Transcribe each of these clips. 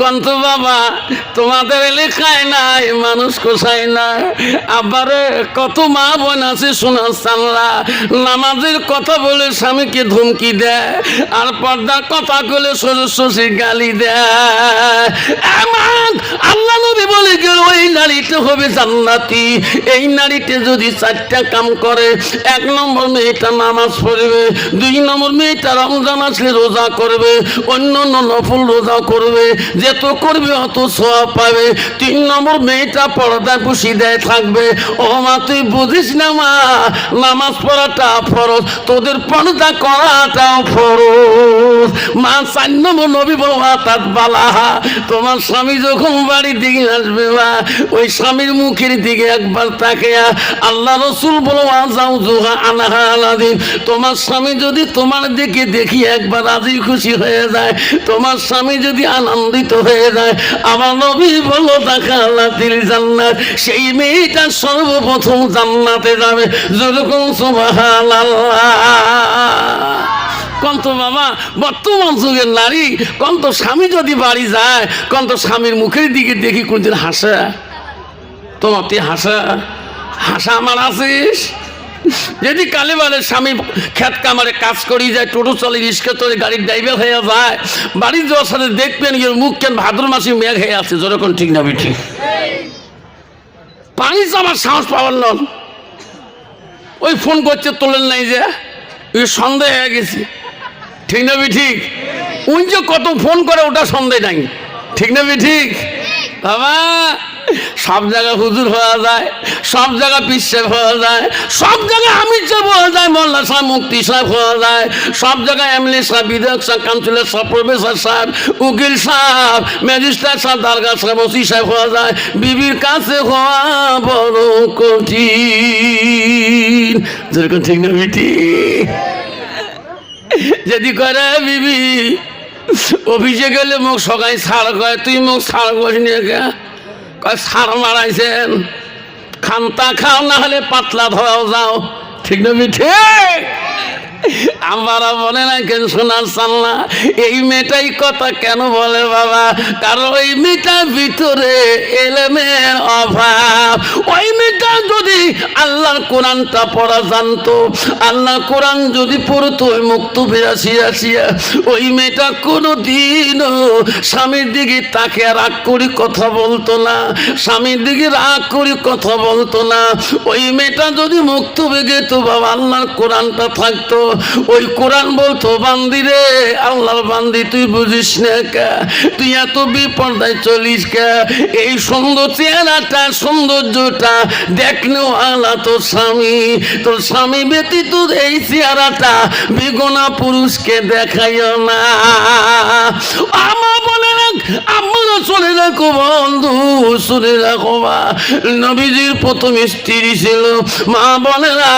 কন্ত বাবা, তোমাদের লেখায় নাই, মানুষ কোষায় না আবার কত মা বোন আছে শোনা সাল্লা নামাজের কথা বলে স্বামীকে ধমকি দেয়, আর পর্দার কথা বলে শ্বশুর গালি দেয়। আল্লাহ নবী বলে গেল, ওই নারীটা হবে জান্নাতি। এই নারীতে যদি চারটা কাম করে, এক নম্বর মেয়েটা নামাজ পড়বে, দুই নম্বর মেয়েটা রমজান আসলে রোজা করবে অন্য অন্য নফল রোজা করবে যেত করবে, অত সব পাবে। তিন নম্বর মেয়েটা পর্দায় পুষি দেয়, থাকবে। ও মা, তুই বুঝিস না মা, নামাজ পড়াটা ফরজ, তোদের পর্দা করাটাও ফরজ। মা, চার নম্বর নবী বাবা তার বালাহা তোমার স্বামী যখন বাড়ির দিকে আসবে মা, ওই স্বামীর মুখের দিকে একবার তাকে আল্লাহ রসুল বলো যাও জোহা আনাহা আলাদিন, তোমার স্বামী যদি তোমার দিকে দেখি একবার রাজি খুশি হয়ে যায়, তোমার স্বামী যদি আনন্দিত হয়ে যায়। আমার নবী বলো তাকে আল্লাহ দিল জান্নাত, সেই মেয়েটা সর্বপ্রথম জান্নাতে যাবে। যেরকম সুবাহান কন্ত বাবা, বর্তমান যুগের নারী, কন্ত স্বামী যদি বাড়ি যায়, কন্ত স্বামীর মুখের দিকে দেখি কোনদিন হাসে। তোমার তুই হাসা? হাসা আমার আছিস? যদি কালীবারের স্বামী খেত কামারে কাজ করি যায়, টোটো চলে, রিক্সা চলে, গাড়ির ড্রাইভার হয়ে যায় বাড়ি যাওয়ার সাথে দেখবেন গিয়ে মুখ কেন ভাদ্র মাসে মেঘ হয়ে আছে যেরকম ঠিক না ঠিক পানি আমার সাহস পাওয়ার নন ওই ফোন করছে, তোলেন নাই যে, ওই সন্দেহ হয়ে গেছি। ঠিক না বি ঠিক উনি যে কত ফোন করে, ওটা সন্দেহ নাই। ঠিক না বি ঠিক বাবা সব জায়গায় হুজুর হওয়া যায়, সব জায়গায় পিসে হওয়া যায়, সব জায়গায় আমির সাহেব হওয়া যায়, মোল্লা সাহেব মুক্তি সাহেব হওয়া যায়, সব জায়গায় এমএলএ সাহেব, বিধায়ক সাহেব, কাউন্সিলর সাহেব, প্রফেসর সাহেব, উকিল সাহেব, ম্যাজিস্ট্রেট সাহেব দারগা সাহেব, ওসি সাহেব হওয়া যায়, বিবির কাছে হওয়া বড় কঠিন। যেরকম ঠিক না বিটি যদি করে বিবি, অফিসে গেলে মুখ সকাল ছাড় কয় তুই মুখ ছাড় করিস নিয়ে ছাড় মারাইছেন। খান্তা খাও, না হলে পাতলা ধরাও যাও। ঠিক না মিঠে? আমরা বলে না কেন শোনার সাল্লা এই মেয়েটাই কথা কেন বলে বাবা? কারণ ওই মেয়েটার ভিতরে এলেমের অভাব। ওই মেয়েটা আল্লাহর কোরআনটা পড়া জানতো। আল্লাহ কোরআন যদি পড়তো, ওই মুক্ত আসিয়া আসিয়া, ওই মেয়েটা কোনো দিনও স্বামীর দিকে তাকে রাগ করে কথা বলতো না। স্বামীর দিকে রাগ করে কথা বলতো না। ওই মেয়েটা যদি মুক্ত বেগে তো বাবা, আল্লাহর কোরআনটা থাকতো। ওই কোরআন বলতো, বান্দি রে, আল্লাহর বান্দি, তুই বুঝিস না কে? তুই এত বিপর্দায় চলিস কে? এই সুন্দর চেহারাটা, সৌন্দর্যটা দেখনো আল্লাহ তোর স্বামী তোর স্বামী ব্যতীত এই চেহারাটা বেগোনা পুরুষকে দেখাইও না। আমা বলে রাখ আমরা চলে রাখো বন্ধু শুনে রাখো মা। নবীজির প্রথম স্ত্রী ছিল, মা না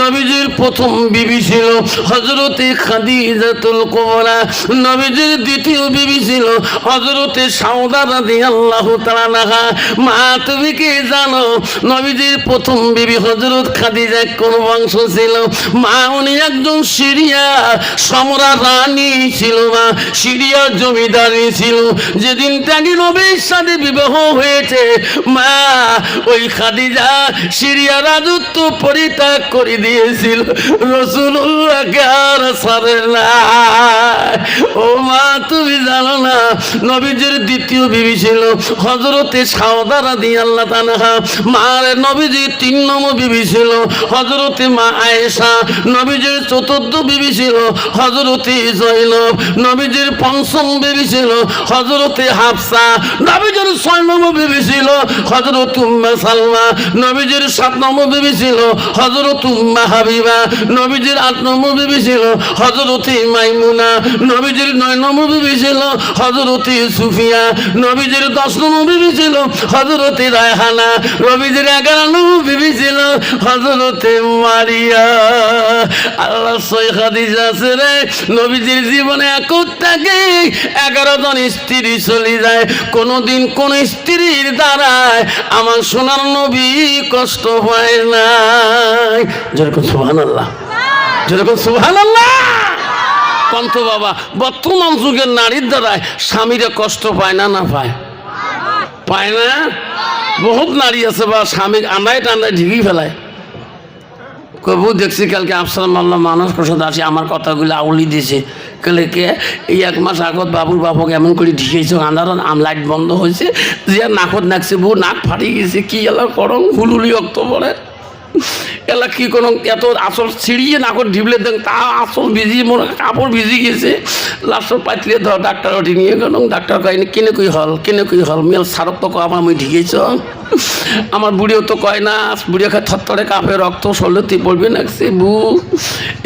নবীজির প্রথম বিবি ছিল হজরতে খাদিজাতুল কোবরা। নবীজির দ্বিতীয় বিবি ছিল হজরতে সাউদা রাদি আল্লাহ তালাহা মা, তুমি কি জানো, নবীজির প্রথম বিবি হজরত খাদিজা কোন বংশ ছিল? মা, উনি একজন সিরিয়া, সমরা রানী ছিল মা। সিরিয়া জমিদারি ছিল। যেদিন তাকে নবীর সাথে বিবাহ হয়েছে, মা, ওই খাদিজা সিরিয়া রাজত্ব পরিত্যাগ করে দিয়েছিল। রসুল্লাহকে আর সারে না। ও মা, তুমি জানো না, নবীজির দ্বিতীয় বিবি ছিল হজরতে সাওদারা দিয়ে আল্লাহ তানাহা মার নবীজির তিন নম্বর বিবি ছিল হজরতে মা আয়েশা। নবীজির চতুর্থ বিবি ছিল হজরতে জৈনব নবীজির পঞ্চম বিবি ছিল হজরতে হাফসা নবীজির ছয় নম্বর বিবি ছিল হজরত উম্মা সালমা নবীজির সাত নম্বর বিবি ছিল হজরত উম্মা হাবিবা নবীজির আট নম্বর বিবি ছিল হজরতে মাইমুনা নবীজির নয় নম্বর বিবি ছিল হজরতে সুফিয়া নবীজির দশ নম্বর বিবি ছিল হজরতে রায়হানা নবীজির এগারো নম্বর বিবি হজরতে মারিয়া। আল্লাহ সই খাদিজা আছে রে, নবীজির জীবনে একক থাকে এগারো জন স্ত্রী চলে যায়। কোনোদিন কোন স্ত্রীর দ্বারায় আমার সোনার নবী কষ্ট হয় নাই। যেরকম সুহান আল্লাহ যেরকম সুহান আল্লাহ কন্ত বাবা, বর্তমান যুগের নারীর দ্বারায় স্বামীরা কষ্ট পায় না না পায়? পায় না? বহুত নারী আছে বা স্বামী আন্দায় টান্দায় ঢিবি ফেলায়। কবু দেখছি কালকে আফসার মাল্লা মানুষ প্রসাদ আছে আমার কথাগুলো আউলি দিছে। কালে কে? এই এক মাস আগত বাবুর বাবুক এমন করে ঢিকেছে আম লাইট বন্ধ হয়েছে যে নাকত নাকছে, বউ, নাক ফাটিয়ে গেছে, কি এলা করং, হুলুলি অক্ত পড়ে এলা কি কোনো এত আসল ছিঁড়িয়ে নাকত ঢিবলে দেন, তা আসল ভিজি মোর কাপড় ভিজি গেছে। লাস্টর পাইতলে ধর ডাক্তার ওটি নিয়ে গেল, ডাক্তার কয় কেনে কই হল, কেনে কই হল, মেল সারক তো আমার মুই ঢিকেছ আমার বুড়িও তো কয় না, বুড়িও খায় থরথরে কাপে রক্ত সরলতি পড়বে নাকছে বু।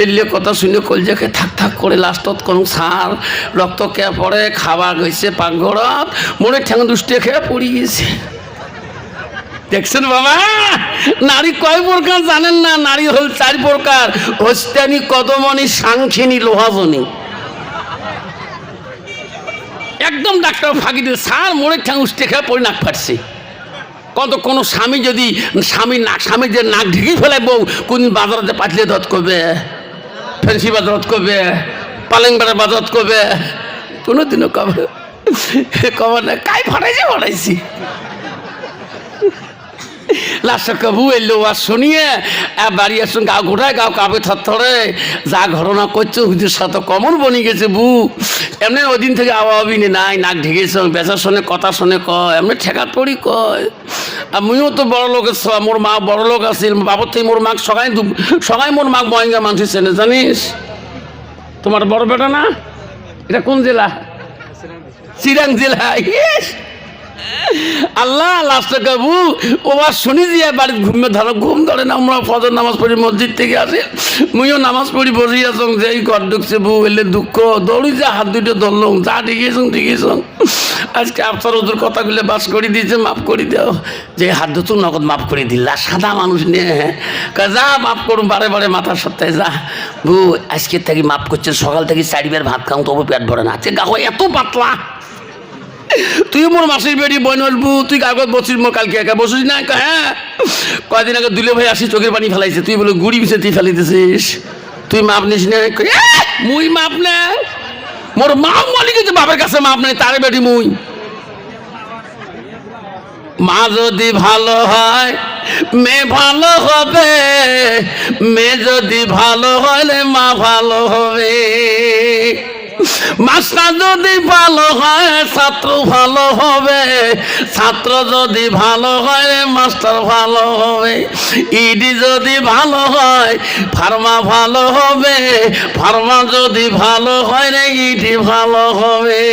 এলে কথা শুনে কলজে খায় থাক থাক, করে লাস্টত কোন সার। রক্ত কে পড়ে, খাবার গেছে পাকঘরত, মনে ঠ্যাং দুষ্টে খেয়ে পড়ি গেছে। দেখছেন বাবা? নারী কয় প্রকার জানেন না? নারী হল চার প্রকার। হস্তানি, কদমনি, সাংখিনী, লোহাজনী। একদম ডাক্তার ফাঁকি দিয়ে সার মোড়ের ঠ্যাং উঠতে খেয়ে পড়ে নাক ফাটছে। কত কোনো স্বামী যদি স্বামী নাক স্বামী যে নাক ঢেকে ফেলে বউ, কোন বাজারতে পাতলে দত করবে? ফেন্সি বাজারত করবে? পালেং বাজার বাজারত করবে? কোনোদিনও কবে কবে না, কাই ফাটাইছে, ফাটাইছি। লাস্ট কবু এলো আর শুনিয়ে বাড়ি আসুন গাও ঘোড়ায় গাও কাপে থরে যা ঘটনা করছে, হুজুর সাথে কমন বনি গেছে বু। এমনি ওই দিন থেকে আওয়া আবিনি নাই, নাক ঢেকেছ, বেচা শোনে, কথা শোনে কয়, এমনি ঠেকাত পড়ি কয়। আর মুইও তো বড় লোকের ছ- মোর মা বড় লোক আছিল বাবর থেকে মোর মাক সবাই সবাই মোর মাক বয়ঙ্গা মানুষ চেনে জানিস? তোমার বড় বেটা না? এটা কোন জেলা? চিরাং জেলা ইয়েস আল্লাহ লাস্টে কাবু ও আর শুনি দিয়ে বাড়ির ঘুমে, ধরো, ঘুম ধরে না, আমরা ফজর নামাজ পড়ি, মসজিদ থেকে আসে, মুইও নামাজ পড়ি, বসে যে এই ঘর ঢুকছে, বউ এলে দুঃখ, দৌড়ি যা, হাত দুটো ধরলাম, যা ঠিকেছ ঠিকেছ আজকে আপনার ওদের কথাগুলো বাস করে দিয়েছে, মাফ করে দাও। যে হাত দুটো নগদ মাফ করে দিলা সাদা মানুষ নিয়ে হ্যাঁ যা, মাফ করুন বারে বারে মাথার সপ্তাহে যা। বউ, আজকে থেকে মাফ করছে সকাল থেকে চারিবার ভাত খাও তবু পেট ভরে না। আজকে গাও এত পাতলা। তুই মোর মাসির বেড়ি বই নলবু তুই কাগজ বসিস মোর কালকে একা। বসিস না হ্যাঁ? কয়দিন আগে দুলে ভাই আসি চোখের পানি ফেলাইছে। তুই বলে গুড়ি বিছে তুই ফেলাইতেছিস। তুই মাপ নিস না মুই মাপ না। মোর মা মলি কিন্তু বাপের কাছে মাপ নাই, তারে বেটি মুই। মা যদি ভালো হয়, মেয়ে ভালো হবে, মেয়ে যদি ভালো হলে মা ভালো হবে। মাস্টার যদি ভালো হয়, ছাত্র ভালো হবে। ছাত্র যদি ভালো হয়, মাস্টার ভালো হবে। ইডি যদি ভালো হয় ফার্মা ভালো হবে। ফার্মা যদি ভালো হয়, রে ইডি ভালো হবে।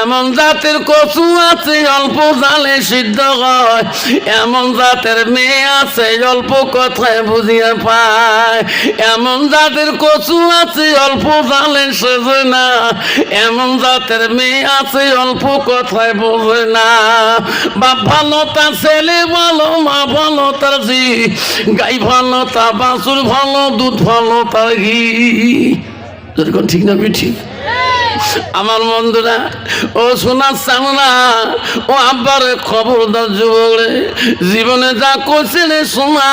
এমন জাতের কচু আছে, অল্প জালে সিদ্ধ হয়। এমন জাতের মেয়ে আছে, অল্প কথায় বুঝিয়ে পায়। এমন জাতের কচু আছে, অল্প জালে সেজে না। এমন জাতের মেয়ে আছে, অল্প কথায় বোঝে না। বাপ ভালো তার ছেলে ভালো, মা ভালো তার জি গাই ভালো তা বাছুর ভালো, দুধ ভালো তার ঘি। যেরকম ঠিক না ঠিক? আমার বন্ধুরা, ও শোনার চাংলা ও আব্বার খবরদার যুবকরে, জীবনে যা করছে রে শোনা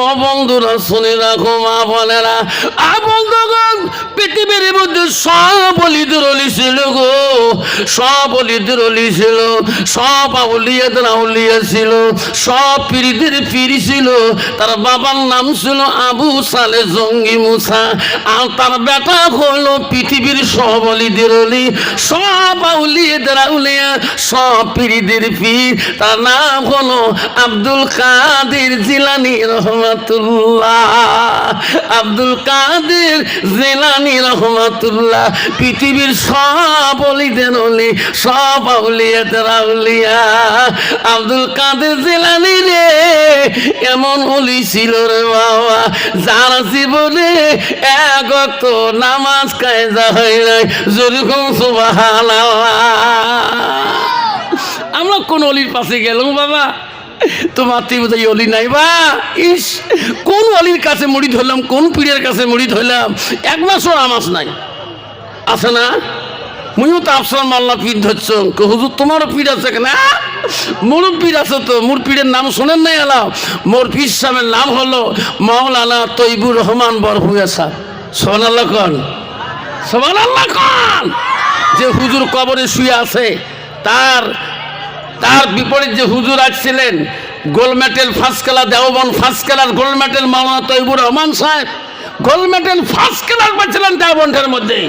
ও বন্ধুরা শুনে রাখো মা বোনেরা। আ পৃথিবীর মধ্যে সব অলি দুরলি ছিল গো, সব অলি দুরলি ছিল, সব আউলিয়াদের আউলিয়া ছিল, সব পিড়িদের পিড়ি ছিল। তার বাবার নাম ছিল আবু সালে জঙ্গি মুসা, আর তার বেটা হলো পৃথিবীর সব অলিদের অলি সব আউলিয়াদের আউলিয়া, সব পিড়িদের পীর। তার নাম হলো আব্দুল কাদের জিলানি রহমাতুল্লাহ। আব্দুল কাদের জিলানি রহমাতুল্লাহ। পৃথিবীর সব অলিদের অলি, সব আউলিয়াদের আউলিয়া। আব্দুল কাদের জিলানি রে, এমন অলি ছিল রে বাবা। যার জীবনে এক নামাজ কায়দা হয় নাই যেরকম আমরা কোন অলির পাশে গেলাম বাবা? তোমার তুই বোধহয় অলি নাই বা? ইস, কোন অলির কাছে মুড়ি ধরলাম, কোন পীরের কাছে মুড়ি ধরলাম? এক মাসও আমাস নাই। আছে না? মুইও তো আফসার মাল্লা পীর ধরছ। হুজুর, তোমারও পীর আছে না মোরও পীর আছে তো। মোর পীরের নাম শোনেন নাই এলাম মোর পীর সাহেবের নাম হলো মাওলানা তৈবুর রহমান বরভুয়া সাহ কন। যে হুজুর কবরে শুয়ে আছে, তার তার বিপরীত যে হুজুর আসছিলেন gold medal first class Deoband first class gold medal Maulana Taibur Rahman সাহেব গোল্ড মেডেল ফার্স্ট ক্লাস পাচ্ছিলেন দেওবন্ডের মধ্যে।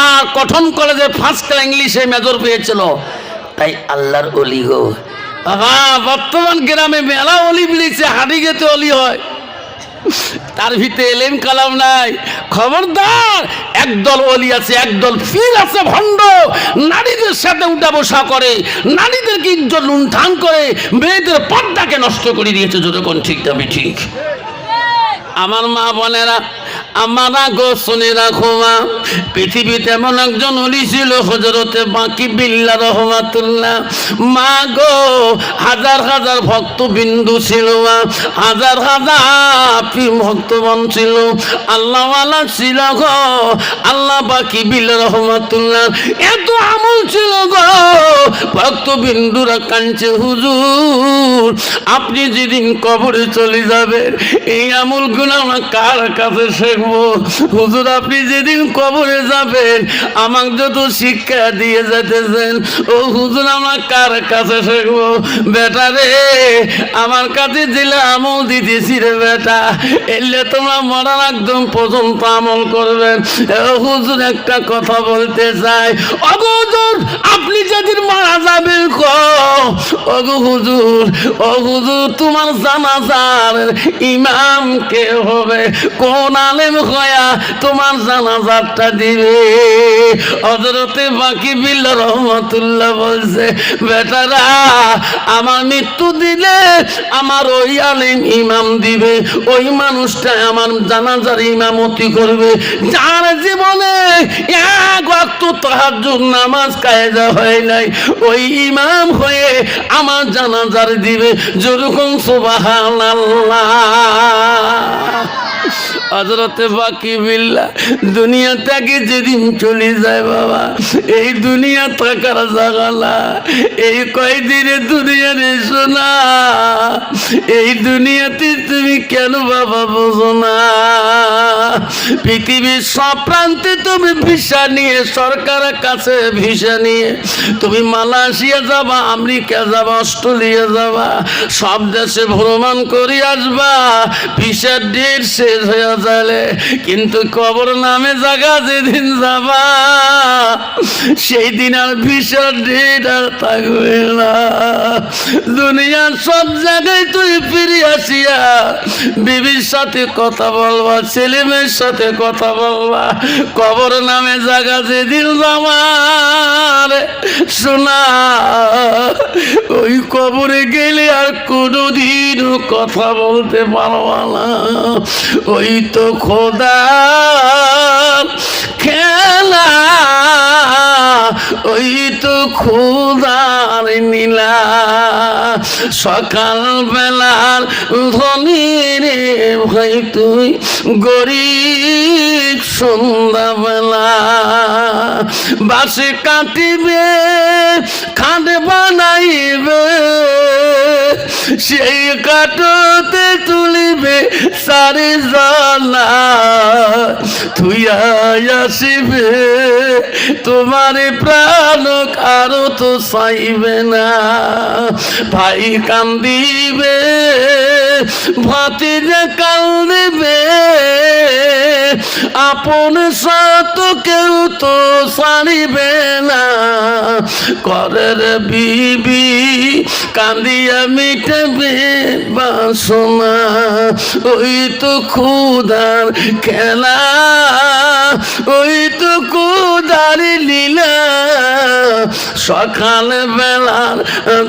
আর কঠন কলেজে ফার্স্ট ক্লাস ইংলিশে মেজর পেয়েছিল। তাই আল্লাহর অলি গো। বাবা, বর্তমান গ্রামে মেলা অলি বিলিছে হাঁড়ি গেতে অলি হয়। তার ভিতরে এলেন কালাম নাই। খবরদার, একদল অলি আছে, একদল ফির আছে ভণ্ড। নারীদের সাথে উঠা বসা করে, নারীদেরকে ইজ্জত লুণ্ঠান করে, মেয়েদের পর্দাকে নষ্ট করে দিয়েছে, যতক্ষণ ঠিক দাবি ঠিক। আমার মা বোনেরা আমারা গো শুনে রাখো মা। পৃথিবীতে এমন একজন অলি ছিল হজরতে বাকি বিল্লা রহমাতুল্লাহ। মা গো, হাজার হাজার ভক্ত বিন্দু ছিল মা। হাজার হাজার ভক্তগণ ছিল। আল্লাহওয়ালা ছিল গো, আল্লাহ বাকি বিল্লা রহমাতুল্লাহ। এত আমল ছিল গো ভক্ত বিন্দুরা কাঞ্চে হুজুর, আপনি যেদিন কবরে চলে যাবেন, এই আমলগুলো আমরা কার কাছে শিখব হুজুর, আপনি যেদিন কবরে যাবেন, আমাকে যত শিক্ষা দিয়ে যেতেছেন, ও হুজুর, আমরা কার কাছে শিখব বেটা রে, আমার কাছে দিলে আমল দিতেছি রে বেটা, এলে তোমরা মরার একদম পর্যন্ত আমল করবেন ও হুজুর, একটা কথা বলতে চাই। অগুজুর আপনি যেদিন মারা যাবেন ক অগু হুজুর, ও হুজুর, তোমার জানাজার ইমাম কে হবে? কোন আলেম হয়া তোমার জানাজারটা দিবে। হজরতে বাকি বিল রহমতুল্লাহ বলছে, বেটারা, আমার মৃত্যু দিলে আমার ওই আলেম ইমাম দিবে, ওই মানুষটা আমার জানাজার ইমামতি করবে। যার জীবনে এক ওয়াক্ত তাহাজ্জুদ নামাজ কায়দা হয় নাই, ওই ইমাম হয়ে আমার জানাজার দিবে। যেরকম সুবহানাল্লাহ। হজরতে বাকি বিল্লা তুমি কেন বাবা বোঝো না? পৃথিবীর সব প্রান্তে তুমি ভিসা নিয়ে সরকারের কাছে ভিসা নিয়ে, তুমি মালয়েশিয়া যাবা, আমেরিকা যাবা, অস্ট্রেলিয়া যাবা, সব দেশে ভ্রমণ করে আসবা, ভিসার ডেট হয়ে যাবে কিন্তু কবর নামে জায়গা যেদিন যাবা সেই দিন আর ভিসার ডেট আর থাকবে না। দুনিয়ার সব জায়গায় তুই ফিরে আসিয়া বিবির সাথে কথা বলবা ছেলে মেয়ের সাথে কথা বলবা, কবর নামে জায়গা যেদিন যাবার শোনা, ওই কবরে গেলে আর কোনোদিন কথা বলতে পারবা না। ওই তো খোদা খেলা ওই তো খুদার নীলা। সকাল বেলার ধনী ভাই, তুই গরিব সন্ধ্যাবেলা। বাসে কাটিবে, খাট বানাইবে, সেই কাটতে তুলিবে সারি জালা তুই আসিবে, তোমার প্রাণ কারও তো চাইবে না। ভাই কান্দিবে, ভাতিজা কান্দিবে, আপন সাত কেউ তো সারিবে না। করের বিবি কান্দিয়া মিটবে বাসনা, ওই তো খুদার খেলা, ওই তো কুদার লীলা সকাল বেলার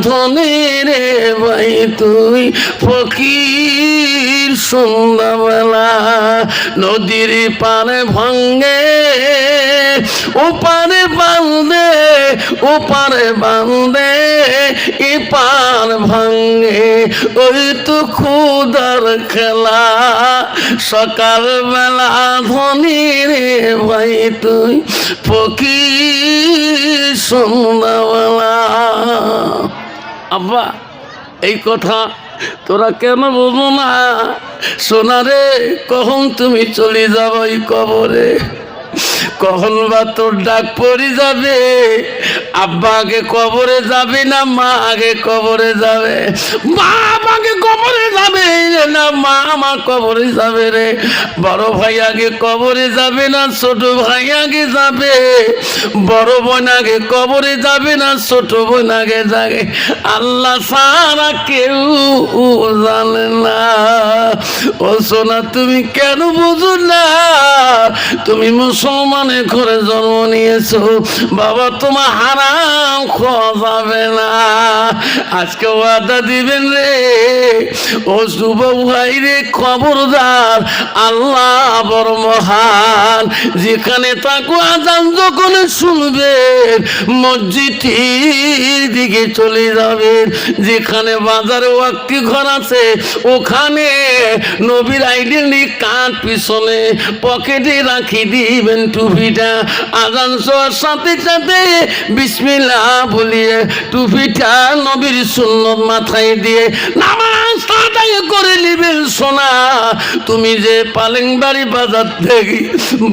ধনী রে ভাই, তুই ফকির সন্ধ্যাবেলা নদীর পারে ভাঙ্গে ওপারে বাঁধে ওপারে বাঁধে, এপার ভাঙ্গে ওই তো খুদার খেলা সকাল বেলা রে ভাই, তুই ফকির সন্ধ্যাবেলা আব্বা, এই কথা তোরা কেন বলব না? সোনা রে, কখন তুমি চলে যাব এই কবরে? কখন বা তোর ডাক পড়ে যাবে? আব্বা আগে কবরে যাবে না মা আগে কবরে যাবে? মা আমাকে কবরে যাবে না মা আমার কবরে যাবে রে। বড় ভাই আগে কবরে যাবে না, ছোট ভাই আগে যাবে। বড় বোন আগে কবরে যাবে না, ছোট বোন আগে যাবে। আল্লাহ সারা কেউ জানে না। ও সোনা, তুমি কেন বুঝো না? তুমি মুসলমানের ঘরে জন্ম নিয়েছো। বাবা, তোমার হারাম খাওয়া যাবে না। আজকে ওয়াদা দিবেন রে। ও শুভ ভাই রে, খবরদার, আল্লাহ বড় মহান। যেখানে তাকে আজান যখন শুনবেন মসজিদের দিকে চলে যাবেন। যেখানে বাজারে একটি ঘর আছে, ওখানে নবীর আইডেন্টি কাঠ পিছনে পকেটে রাখি দিবেন। টুপিটা আজান শোয়ার সাথে সাথে বিসমিল্লাহ বলিয়ে টুপিটা নবীর সুন্নত মাথায় দিয়ে নামাজ আদায় করে নিবেন সোনা। তুমি যে পালেং বাড়ি বাজার থেকে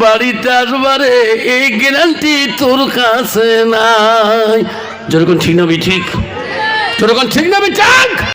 বাড়িতে আসবারে এই গ্যারান্টি তোর কাছে নাই। যেরকম ঠিক না, ঠিক। যেরকম ঠিক না, ঠিক।